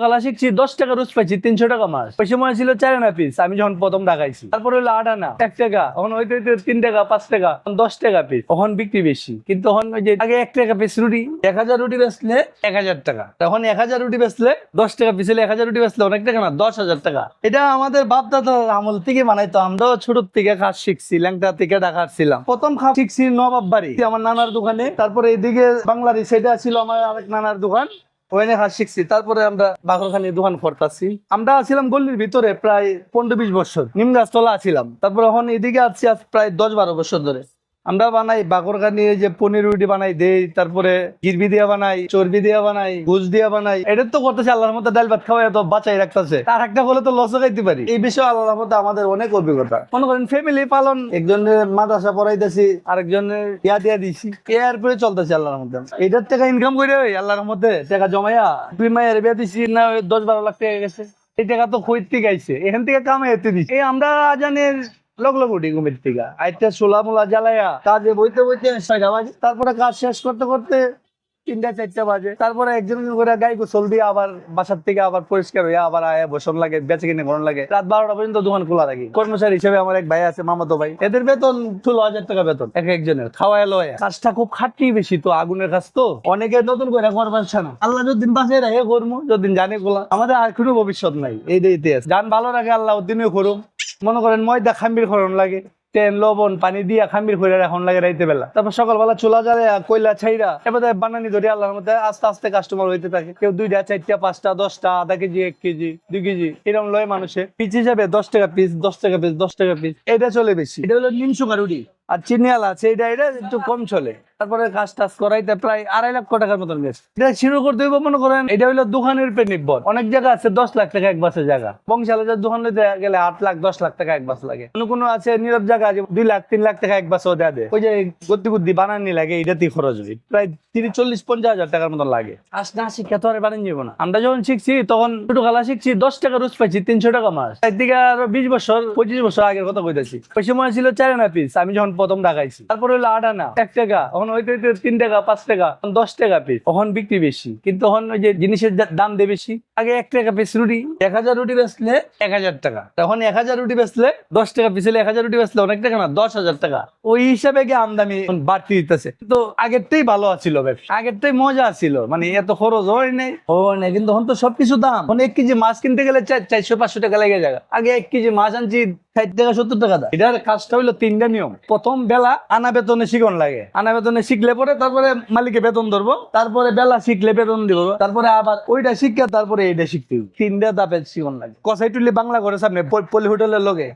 কালা শিখছি, দশ টাকা রোজ পাইছি, তিনশো টাকা মাস ওই সময় ছিল চার আনা পিস আমি যখন প্রথম ঢাকাইছি তারপরে হলো আট আনা, এক টাকা, এখন হইতে হইতে তিন টাকা, পাঁচ টাকা, এখন দশ টাকা পিস তখন বিক্রি বেশি। কিন্তু তখন ওই যে আগে এক টাকা পিস রুটি, এক হাজার রুটি বেচলে এক হাজার টাকা তখন এক হাজার রুটি বেচলে দশ টাকা পিস হলে এক হাজার রুটি বেচলে অনেক টাকা না, দশ হাজার টাকা। এটা আমাদের বাপ দাদার আমল থেকে বানাইতো, আমরাও ছোট থেকে কাজ শিখছি, ল্যাংটা থেকে ঢাকা ছিলাম প্রথম খাপ শিখছি নবাব বাড়ি, আমার নানার দোকানে, তারপরে এদিকে বাংলাদেশ সেটা ছিল আমার আরেক নানার দোকান। ওখানে হাত শিখছি। তারপরে আমরা বাঘরখানি দোকান করতেছি। আমরা আছিলাম গল্লির ভিতরে প্রায় পনেরো বিশ বছর। নিম গাছতলা ছিলাম। তারপরে এখন এদিকে আছি প্রায় দশ বারো বছর ধরে। আমরা বানাই বাগরখানি এই যে পনির রুটি বানাই দেই, তারপরে গিরবি দিয়া বানাই, চর্বি দিয়া বানাই গুজ দিয়া বানাই। এটা তো করতেছে আল্লাহর মধ্যে ডাল ভাত খাওয়া এত বাঁচাই রাখতেছে। তার একটা হলে তো লসও খাইতে পারি। এই বিষয়ে আল্লাহর মধ্যে আমাদের অনেক অভিজ্ঞতা। মনে করেন ফ্যামিলি পালন একজনের মাদ্রাসা পড়াইতেছি আরেকজনের ইয়া দিয়া দিছি। এর পরে চলতেছে আল্লাহর মধ্যে। এটার টাকা ইনকাম করে ওই আল্লাহর মধ্যে টাকা জমাইয়া, দুই মায়ের বিয়া দিছি, না দশ বারো লাখ টাকা গেছে। এই টাকা তো খৈতে গাইছে। এখান থেকে কামাই এতে দিচ্ছে এই আমরা জানের লগ শেষ করতে করতে তিনটা, চারটা কর্মচারী হিসেবে মামাতো ভাই। এদের বেতন ষোলো হাজার টাকা বেতন, এক একজনের। খাওয়া এলো কাজটা খুব খাটনি বেশি তো, আগুনের কাজ তো। অনেকে নতুন করে না। আল্লাহ যদিন বাঁচে রাখে করব যদিন জানে গোলা আমাদের আর কোনো ভবিষ্যৎ নাই। এই গান ভালো রাখে, আল্লাহ দিনও করুম মনে করেন ময়দা খাম্বির খরণ লাগে তেল লবণ পানি দিয়া খাম্বির করে এখন লাগে রাইতে বেলা। তারপর সকালবেলা চুলা জ্বালে কয়লা ছাইরা এবার বানানি ধরে আল্লাহর মধ্যে আস্তে আস্তে কাস্টমার হইতে থাকে। কেউ দুইটা চারটা পাঁচটা দশটা আধা কেজি এক কেজি দুই কেজি এরকম লয় মানুষে। পিস হিসাবে দশ টাকা পিস দশ টাকা পিস দশ টাকা পিস এটা চলে বেশি। এটা হলো নিম সুগার রুটি। আর চিনি আলা আছে এটা এটা একটু কম চলে। তারপরে কাজ টাজ করাইতে প্রায় আড়াই লক্ষ টাকার মতন গেছে। এটা শুরু করতে হইব মনে করেন এটা হইল দোকানের উপর নির্ভর। অনেক জায়গা আছে দশ লাখ টাকা এক বাসের জায়গা। বংশালের দোকান লইতে গেলে আট লাখ দশ লাখ টাকা এক বাস লাগে। কোনো কোনো আছে নীরব জায়গা আছে দুই লাখ তিন লাখ টাকা এক বাসও দেয়া দেয়। ওই যে গদ্দি গুদ্দি বানানি লাগে এটাতেই খরচ হয়। প্রায় তিরিশ চল্লিশ পঞ্চাশ হাজার টাকার মতন লাগে। আজ না শিক্ষা তো আর বানান যাব না। আমরা যখন শিখছি তখন ছোট খেলা শিখছি দশ টাকা রোজ পাইছি তিনশো টাকা মাস। একদিকে আরও বিশ বছর পঁচিশ বছর আগের কথা কইতাছি। ওই সময় ছিল চার আনা পিস আমি যখন প্রথম ঢাকাইছি। তারপরে হলো আট আনা এক টাকা এখন হইতে হইতে তিন টাকা, পাঁচ টাকা দশ টাকা পিস তখন বিক্রি বেশি। কিন্তু তখন ওই যে জিনিসের দাম দেয় বেশি। আগে এক টাকা পিস রুটি, এক হাজার রুটি বেচলে এক হাজার টাকা। তখন এক হাজার রুটি বেচলে দশ টাকা পিস এক হাজার রুটি বেচলে অনেক টাকা না, দশ হাজার টাকা। ওই হিসাবে গিয়ে আমদানি বাড়তি দিতেছে। তো আগেরটাই ভালো আছিল ব্যবসা। আগেরটাই মজা ছিল মানে এত খরচ হয় নাই হয় নাই। কিন্তু এখন তো সবকিছু দাম। এক কেজি মাছ কিনতে গেলে চারশো, পাঁচশো টাকা লেগে যায়। আগে এক কেজি মাছ আনছি টাকা, সত্তর টাকা কাজটা তিনটা নিয়ম। প্রথম বেলা লাগে। আনা বেতনে শিখলে পরে তারপরে মালিকে বেতন ধরবো। তারপরে বেলা শিখলে বেতন দিব। তারপরে আবার ওইটা শিখে তারপরে এইটা শিখতে। তিনটা দাপে শিখন লাগে। কসাই টুলি বাংলা করে সামনে পলি হোটেলের লগে।